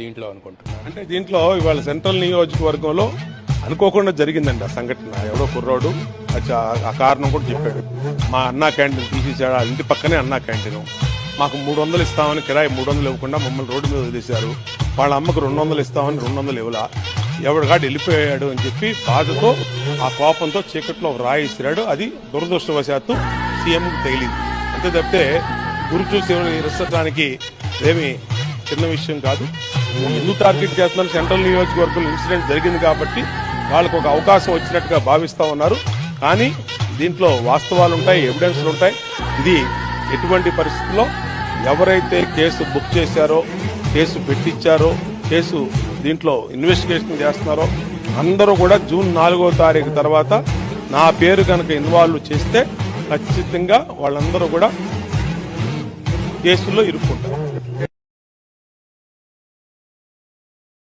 దీంట్లో అనుకుంటున్నాను అంటే దీంట్లో ఇవాళ సెంట్రల్ నియోజకవర్గంలో అనుకోకుండా జరిగిందండి ఆ సంఘటన. ఎవరో కుర్రాడు ఆ కారణం కూడా చెప్పాడు. మా అన్నా క్యాంటీన్ తీసేసాడు ఆ ఇంటి పక్కనే అన్నా క్యాంటీన్. మాకు మూడు వందలు ఇస్తామని కిరాయి మూడు వందలు ఇవ్వకుండా మమ్మల్ని రోడ్డు మీద వదిలేశారు. వాళ్ళ అమ్మకు రెండు వందలు ఇస్తామని రెండు వందలు ఇవ్వలా ఎవడగాడు వెళ్ళిపోయాడు అని చెప్పి బాధతో ఆ కోపంతో చీకట్లో ఒక అది దురదృష్టవశాత్తు సీఎంకి తగిలింది. అంతే తప్పితే గురు చూసి ఇరచడానికి ఏమి చిన్న విషయం కాదు. ఎందుకు టార్గెట్ చేస్తున్నారు? సెంట్రల్ నియోజకవర్గంలో ఇన్సిడెంట్ జరిగింది కాబట్టి వాళ్ళకు ఒక అవకాశం వచ్చినట్టుగా భావిస్తూ ఉన్నారు. కానీ దీంట్లో వాస్తవాలు ఉంటాయి ఎవిడెన్స్లు ఉంటాయి. ఇది ఎటువంటి పరిస్థితుల్లో ఎవరైతే కేసు బుక్ చేశారో కేసు పెట్టించారో కేసు దీంట్లో ఇన్వెస్టిగేషన్ చేస్తున్నారో అందరూ కూడా జూన్ నాలుగో తారీఖు తర్వాత నా పేరు కనుక ఇన్వాల్వ్ చేస్తే ఖచ్చితంగా వాళ్ళందరూ కూడా కేసుల్లో ఇరుక్కుంటారు.